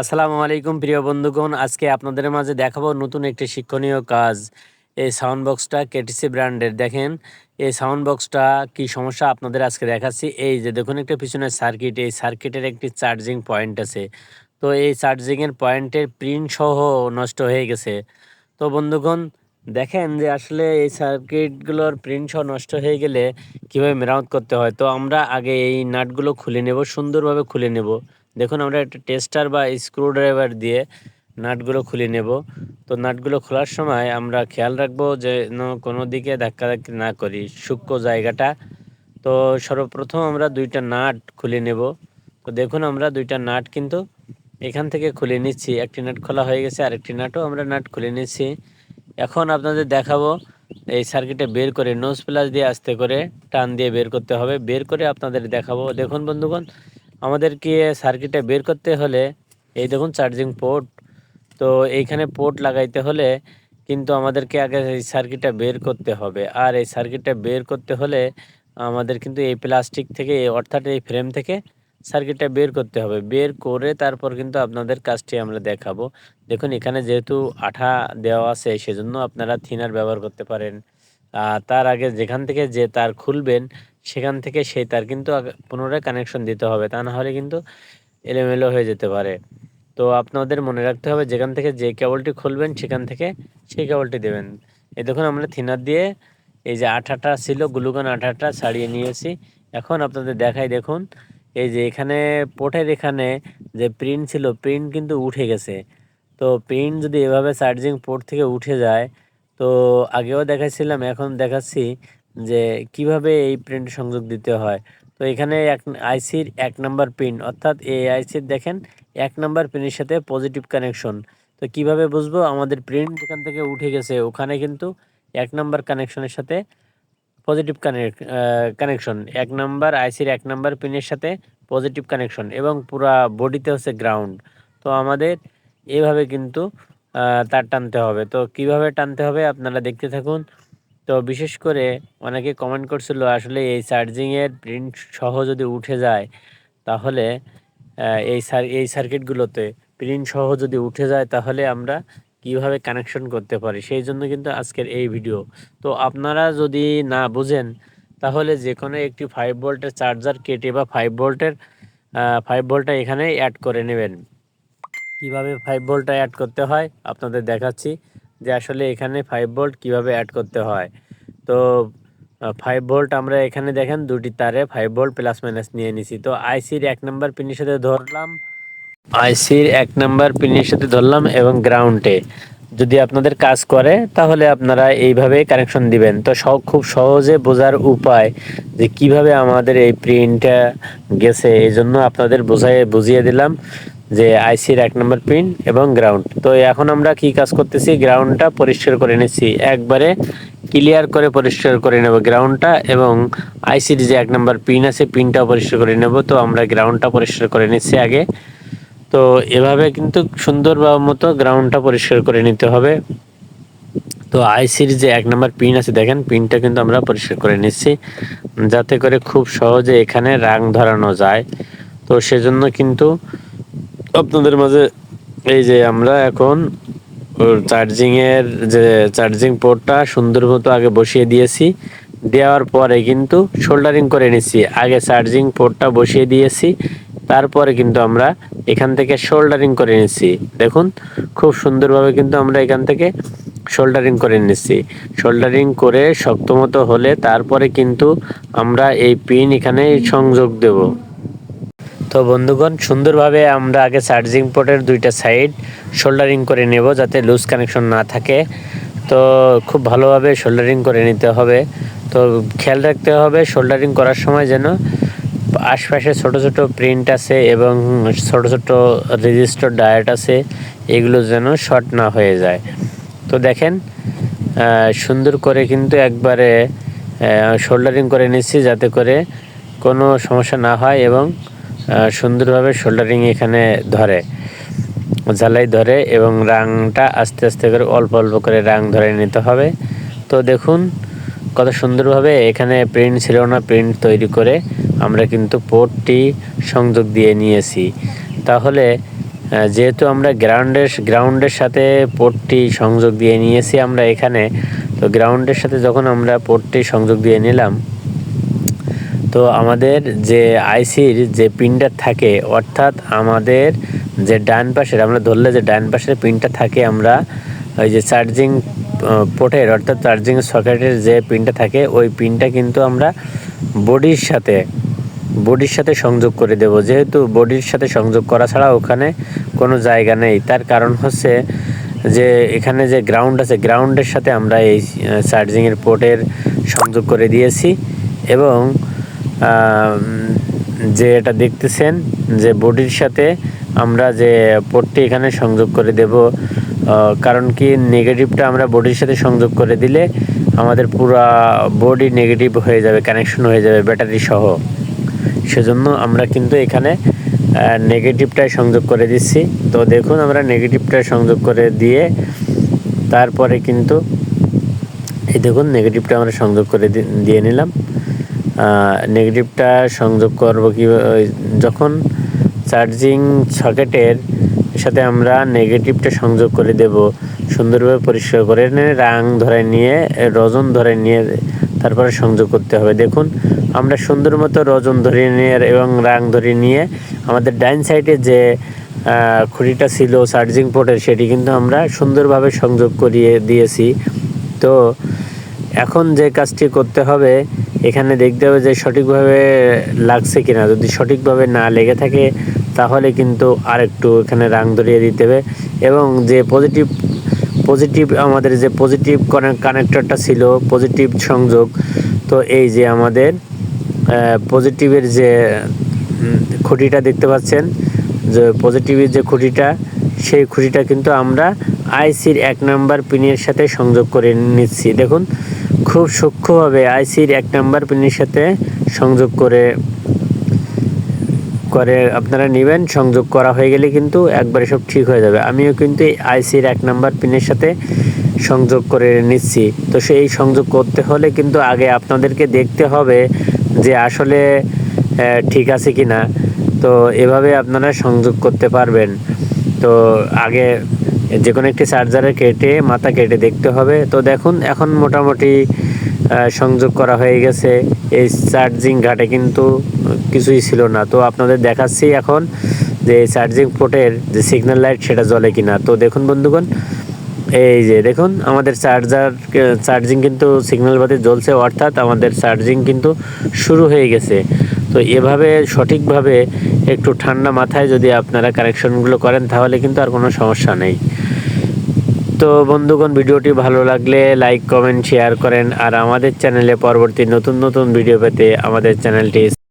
আসসালামু আলাইকুম প্রিয় বন্ধুগণ, আজকে আপনাদের মাঝে দেখাবো নতুন একটি শিক্ষণীয় কাজ। এই সাউন্ড বক্সটা কেটিসি ব্র্যান্ডের দেখেন। এই সাউন্ড বক্সটা কি সমস্যা আপনাদের আজকে দেখাচ্ছি। এই যে দেখুন, একটা পিছনে সার্কিট এই সার্কিটের একটি চার্জিং পয়েন্ট আছে। তো এই চার্জিংয়ের পয়েন্টের প্রিন্ট সহ নষ্ট হয়ে গেছে। তো বন্ধুগণ, দেখেন যে আসলে এই সার্কিটগুলোর প্রিন্ট সহ নষ্ট হয়ে গেলে কীভাবে মেরামত করতে হয়? তো আমরা আগে এই নাটগুলো খুলে নেব, সুন্দরভাবে খুলে নেব। দেখুন, আমরা একটা টেস্টার বা স্ক্রুড্রাইভার দিয়ে নাটগুলো খুলে নেব। তো নাটগুলো খোলার সময় আমরা খেয়াল রাখব যে কোনো দিকে ধাক্কাধাক্কি না করি, সূক্ষ্ম জায়গাটা। তো সর্বপ্রথম আমরা দুইটা নাট খুলে নেব। তো দেখুন, আমরা দুইটা নাট কিন্তু এখান থেকে খুলে নিচ্ছি। একটি নাট খোলা হয়ে গেছে, আরেকটি নাটও আমরা নাট খুলে নিচ্ছি। এখন আপনাদের দেখাবো, এই সার্কিটে বের করে নোজ প্লাস দিয়ে আস্তে করে টান দিয়ে বের করতে হবে। বের করে আপনাদের দেখাবো। দেখুন, বন্ধুগণ আমাদেরকে সার্কিটে বের করতে হলে, এই দেখুন চার্জিং পোর্ট তো এইখানে পোর্ট লাগাইতে হলে কিন্তু আমাদেরকে আগে এই সার্কিটটা বের করতে হবে। আর এই সার্কিটটা বের করতে হলে আমাদের কিন্তু এই প্লাস্টিক থেকে অর্থাৎ এই ফ্রেম থেকে সার্কিটটা বের করতে হবে। বের করে তারপর কিন্তু আপনাদের কাজটি আমরা দেখাবো। দেখুন, এখানে যেহেতু আঠা দেওয়া আছে, সেজন্য আপনারা থিনার ব্যবহার করতে পারেন। তার আগে যেখান থেকে যে তার খুলবেন সেখান থেকে সেই তার কিন্তু পুনরায় কানেকশন দিতে হবে, তা না হলে কিন্তু এলোমেলো হয়ে যেতে পারে। তো আপনাদের মনে রাখতে হবে, যেখান থেকে যে কেবলটি খুলবেন সেখান থেকে সেই কেবলটি দেবেন। এই দেখুন, আমরা থিনার দিয়ে এই যে আঠাটা ছিল, গ্লুকন আঠাটা ছাড়িয়ে নিয়েছি। এখন আপনাদের দেখাই, দেখুন, এই যে এখানে পোর্টের এখানে যে প্রিন্ট ছিল প্রিন্ট কিন্তু উঠে গেছে। তো প্রিন্ট যদি এভাবে চার্জিং পোর্ট থেকে উঠে যায়, তো আগেও দেখাচ্ছিলাম এখন দেখাচ্ছি যে কীভাবে এই প্রিন্ট সংযোগ দিতে হয়? তো এখানে এক আইসির এক নাম্বার পিন অর্থাৎ এই আইসির দেখেন, এক নাম্বার পিনের সাথে পজিটিভ কানেকশন তো কীভাবে বুঝব? আমাদের প্রিন্ট যেখান থেকে উঠে গেছে, ওখানে কিন্তু এক নাম্বার কানেকশনের সাথে পজিটিভ কানেক কানেকশন এক নাম্বার আইসির এক নাম্বার পিনের সাথে পজিটিভ কানেকশন এবং পুরা বডিতে হচ্ছে গ্রাউন্ড তো আমাদের এভাবে কিন্তু তার টানতে হবে। তো কীভাবে টানতে হবে আপনারা দেখতে থাকুন। তো বিশেষ করে অনেকে কমেন্ট করছিল, আসলে এই চার্জিংয়ের প্রিন্ট সহ যদি উঠে যায়, তাহলে এই সার এই সার্কিটগুলোতে প্রিন্ট সহ যদি উঠে যায়, তাহলে আমরা কীভাবে কানেকশন করতে পারি? সেই জন্য কিন্তু আজকের এই ভিডিও তো আপনারা যদি না বুঝেন, তাহলে যে কোনো একটি ফাইভ ভোল্টের চার্জার কেটে বা ফাইভ ভোল্টের ফাইভ ভোল্টটা এখানে অ্যাড করে নেবেন। কীভাবে ফাইভ ভোল্টটা অ্যাড করতে হয়, আপনাদের দেখাচ্ছি। যে আসলে এখানে ফাইভ ভোল্ট কীভাবে অ্যাড করতে হয়। তো ফাইভ ভোল্ট আমরা এখানে দেখেন দুটি তারে ফাইভ ভোল্ট প্লাস মাইনাস নিয়ে নিছি। তো আইসির এক নম্বর পিনের সাথে ধরলাম। আইসির এক নম্বর পিনের সাথে ধরলাম এবং গ্রাউন্ডে যদি আপনাদের কাজ করে, তাহলে আপনারা এইভাবে কানেকশন দিবেন। তো সব খুব সহজে বোঝার উপায় যে কীভাবে আমাদের এই প্রিন্টটা গেছে এই জন্য আপনাদের বোঝাই বুঝিয়ে দিলাম। যে আইসির এক নম্বর পিন এবং গ্রাউন্ড তো এখন আমরা কি কাজ করতেছি? গ্রাউন্ডটা পরিষ্কার করে নিচ্ছি। একবারে ক্লিয়ার করে পরিষ্কার করে নেব গ্রাউন্ডটা এবং আইসির যে এক নম্বর পিন আছে পিনটাও পরিষ্কার করে নেব। তো আমরা গ্রাউন্ডটা পরিষ্কার করে নিচ্ছি আগে। তো এভাবে কিন্তু সুন্দরভাবে মতো গ্রাউন্ডটা পরিষ্কার করে নিতে হবে। তো আইসির যে এক নম্বর পিন আছে, দেখেন পিনটা কিন্তু আমরা পরিষ্কার করে নিচ্ছি। যাতে করে খুব সহজে এখানে রাং ধরানো যায়। তো সেজন্য কিন্তু আপনাদের মাঝে এই যে আমরা এখন চার্জিংয়ের যে চার্জিং পোর্টটা সুন্দর মতো আগে বসিয়ে দিয়েছি, দেওয়ার পরে কিন্তু শোল্ডারিং করে নিচ্ছি আগে চার্জিং পোর্টটা বসিয়ে দিয়েছি, তারপরে কিন্তু আমরা এখান থেকে শোল্ডারিং করে নিচ্ছি দেখুন, খুব সুন্দরভাবে কিন্তু আমরা এখান থেকে শোল্ডারিং করে নিচ্ছি শোল্ডারিং করে শক্তমতো হলে তারপরে কিন্তু আমরা এই পিন এখানে সংযোগ দেব। তো বন্ধুগণ, সুন্দরভাবে আমরা আগে চার্জিং পোর্টের দুইটা সাইড শোল্ডারিং করে নেব যাতে লুজ কানেকশন না থাকে। তো খুব ভালোভাবে শোল্ডারিং করে নিতে হবে। তো খেয়াল রাখতে হবে শোল্ডারিং করার সময় যেন আশপাশে ছোট ছোট প্রিন্ট আছে এবং ছোট ছোট রেজিস্টার ডায়েট আছে, এগুলো যেন শর্ট না হয়ে যায়। তো দেখেন সুন্দর করে কিন্তু একবারে শোল্ডারিং করে নিচ্ছি যাতে করে কোনো সমস্যা না হয় এবং সুন্দরভাবে শোল্ডারিং এখানে ধরে, জ্বালাই ধরে এবং রাংটা আস্তে আস্তে করে অল্প অল্প করে রাং ধরে নিতে হবে। তো দেখুন কত সুন্দরভাবে এখানে প্রিন্ট ছিল না প্রিন্ট তৈরি করে আমরা কিন্তু পোর্টটি সংযোগ দিয়ে নিয়েছি। তাহলে যেহেতু আমরা গ্রাউন্ডের গ্রাউন্ডের সাথে পোর্টটি সংযোগ দিয়ে নিয়েছি আমরা এখানে, তো গ্রাউন্ডের সাথে যখন আমরা পোর্টটি সংযোগ দিয়ে নিলাম তো আমাদের যে আইসির যে পিনটা থাকে, অর্থাৎ আমাদের যে ডান পাশের, আমরা ধরলে যে ডান পাশের পিনটা থাকে, আমরা ওই যে চার্জিং পোর্টের, অর্থাৎ চার্জিং সকেটের যে পিনটা থাকে, ওই পিনটা কিন্তু আমরা বডির সাথে বডির সাথে সংযোগ করে দেব। যেহেতু বডির সাথে সংযোগ করা ছাড়া ওখানে কোনো জায়গা নেই। তার কারণ হচ্ছে যে এখানে যে গ্রাউন্ড আছে, গ্রাউন্ডের সাথে আমরা এই চার্জিংয়ের পোর্টের সংযোগ করে দিয়েছি এবং যে এটা দেখতেছেন, যে বডির সাথে আমরা যে পোর্টটি এখানে সংযোগ করে দেব কারণ কি নেগেটিভটা আমরা বডির সাথে সংযোগ করে দিলে আমাদের পুরা বডি নেগেটিভ হয়ে যাবে কানেকশন হয়ে যাবে ব্যাটারি সহ। সেজন্য আমরা কিন্তু এখানে নেগেটিভটাই সংযোগ করে দিচ্ছি। তো দেখুন আমরা নেগেটিভটা সংযোগ করে দিয়ে তারপরে কিন্তু এই দেখুন নেগেটিভটা আমরা সংযোগ করে দিয়ে নিলাম। নেগেটিভটা সংযোগ করব কি যখন চার্জিং সকেটের সাথে আমরা নেগেটিভটা সংযোগ করে দেব, সুন্দরভাবে পরিষ্কার করে নিয়ে রাং ধরে নিয়ে, রজন ধরে নিয়ে তারপরে সংযোগ করতে হবে। দেখুন, আমরা সুন্দর মতো রজন ধরে নিয়ে এবং রাং ধরে নিয়ে আমাদের ডাইন সাইডে যে খুঁটিটা ছিল চার্জিং পোর্টের সেটি কিন্তু আমরা সুন্দরভাবে সংযোগ করিয়ে দিয়েছি। তো এখন যে কাজটি করতে হবে এখানে দেখতে হবে যে সঠিকভাবে লাগছে কিনা। যদি সঠিকভাবে না লেগে থাকে, তাহলে কিন্তু আরেকটু এখানে রাং ধরিয়ে দিতে হবে। এবং যে পজিটিভ পজিটিভ আমাদের যে পজিটিভ কানেক্টরটা ছিল পজিটিভ সংযোগ, তো এই যে আমাদের পজিটিভের যে খুঁটিটা দেখতে পাচ্ছেন, যে পজিটিভের যে খুঁটিটা, সেই খুঁটিটা কিন্তু আমরা আইসির এক নাম্বার পিনের সাথে সংযোগ করে নিচ্ছি। দেখুন খুব সূক্ষ্মভাবে আইসির এক নাম্বার পিনের সাথে সংযোগ করে করে আপনারা নেবেন। সংযোগ করা হয়ে গেলে কিন্তু একবারে সব ঠিক হয়ে যাবে। আমিও কিন্তু আইসির এক নাম্বার পিনের সাথে সংযোগ করে নিচ্ছি। তো সেই সংযোগ করতে হলে কিন্তু আগে আপনাদেরকে দেখতে হবে যে আসলে ঠিক আছে কি না তো এভাবে আপনারা সংযোগ করতে পারবেন। তো আগে যে কোনো একটি চার্জারে কেটে, মাথা কেটে দেখতে হবে। তো দেখুন, এখন মোটামুটি সংযোগ করা হয়ে গেছে। এই চার্জিং ঘাটে কিন্তু কিছুই ছিল না। তো আপনাদের দেখাচ্ছি এখন যে চার্জিং পোর্টের যে সিগন্যাল লাইট সেটা জ্বলে কিনা। তো দেখুন বন্ধুগণ, এই যে দেখুন, আমাদের চার্জার, চার্জিং কিন্তু সিগন্যাল বাতি জ্বলছে, অর্থাৎ আমাদের চার্জিং কিন্তু শুরু হয়ে গেছে। তো এভাবে সঠিকভাবে একটু ঠান্ডা মাথায় যদি আপনারা কানেকশনগুলো করেন, তাহলে কিন্তু আর কোনো সমস্যা নেই। তো বন্ধুগণ, ভিডিওটি ভালো লাগলে লাইক কমেন্ট শেয়ার করেন আর আমাদের চ্যানেলে পরবর্তী নতুন নতুন ভিডিও পেতে আমাদের চ্যানেলটি